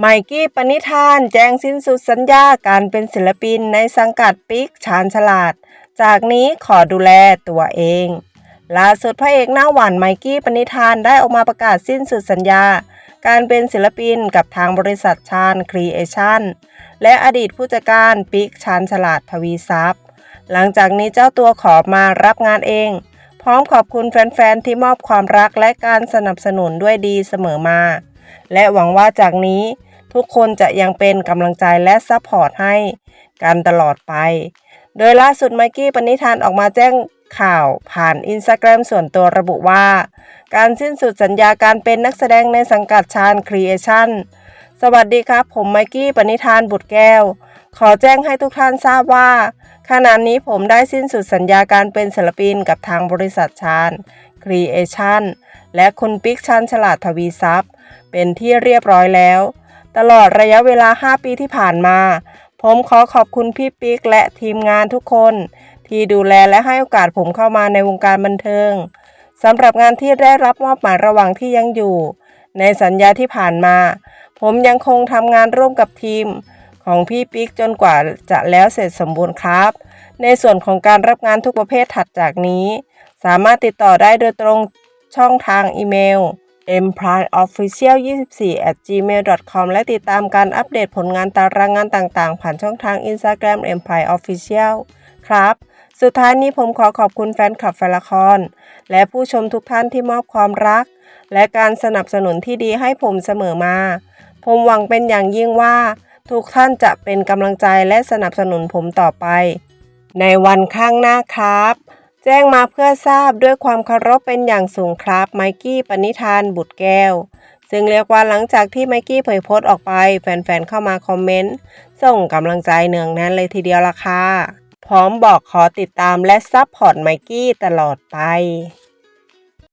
ไมกี้ปณิธาน แจ้งสิ้นสุดสัญญาการเป็นศิลปินในสังกัดปิกชาญฉลาด จากนี้ขอดูแลตัวเอง ล่าสุดพระเอกหน้าหวานไมกี้ปณิธานได้ออกมาประกาศสิ้นสุดสัญญา การเป็นศิลปินกับทางบริษัทชาญครีเอชั่นและอดีตผู้จัดการปิกชาญฉลาดทวีทรัพย์ หลังจากนี้เจ้าตัวขอมารับงานเอง พร้อมขอบคุณแฟนๆที่มอบความรักและการสนับสนุนด้วยดีเสมอมา และหวังว่าจากนี้ ทุกคนจะยังเป็นกำลังใจและซัพพอร์ตให้กันตลอดไป โดยล่าสุดไมกี้ปณิธานออกมาแจ้งข่าวผ่านอินสตาแกรมส่วนตัวระบุว่า การสิ้นสุดสัญญาการเป็นนักแสดงในสังกัดชาญครีเอชั่นสวัสดีครับ ผมไมกี้ปณิธานบุตรแก้ว ขอแจ้งให้ทุกท่านทราบว่าขณะนี้ผมได้สิ้นสุดสัญญาการเป็นศิลปินกับทางบริษัทชาญครีเอชั่นและคุณปิ๊กชันฉลาดทวีทรัพย์ เป็นที่เรียบร้อยแล้ว ตลอดระยะเวลา 5 ปีที่ผ่านมา ผมขอขอบคุณพี่ปิ๊กและทีมงานทุกคน ที่ดูแลและให้โอกาสผมเข้ามาในวงการบันเทิงสำหรับงานที่ได้รับมอบหมายระหว่างที่ยังอยู่ ในสัญญาที่ผ่านมา ผมยังคงทำงานร่วมกับทีม ของพี่ปิ๊กจนกว่าจะแล้วเสร็จสมบูรณ์ครับ ในส่วนของการรับงานทุกประเภทถัดจากนี้ สามารถติดต่อได้โดยตรงช่องทางอีเมล empireofficial24 gmail com และติดตามการอัปเดตผลงานตารางงานต่างๆ ผ่านช่องทาง Instagram empire official ครับ สุดท้ายนี้ผมขอขอบคุณแฟนคลับแฟนละคร และผู้ชมทุกท่านที่มอบความรัก และการสนับสนุนที่ดีให้ผมเสมอมา ผมหวังเป็นอย่างยิ่งว่า ทุกท่านจะเป็นกำลังใจและสนับสนุนผมต่อไป ในวันข้างหน้าครับ แจ้งมาเพื่อทราบด้วยความเคารพเป็นอย่างสูงครับไมกี้ปณิธานบุตรแก้ว ซึ่งเรียกว่าหลังจากที่ไมกี้เผยโพสต์ออกไป แฟนๆเข้ามาคอมเมนต์ ส่งกำลังใจเนืองแน่นเลยทีเดียวล่ะค่ะ พร้อมบอกขอติดตามและซัพพอร์ตไมกี้ตลอดไป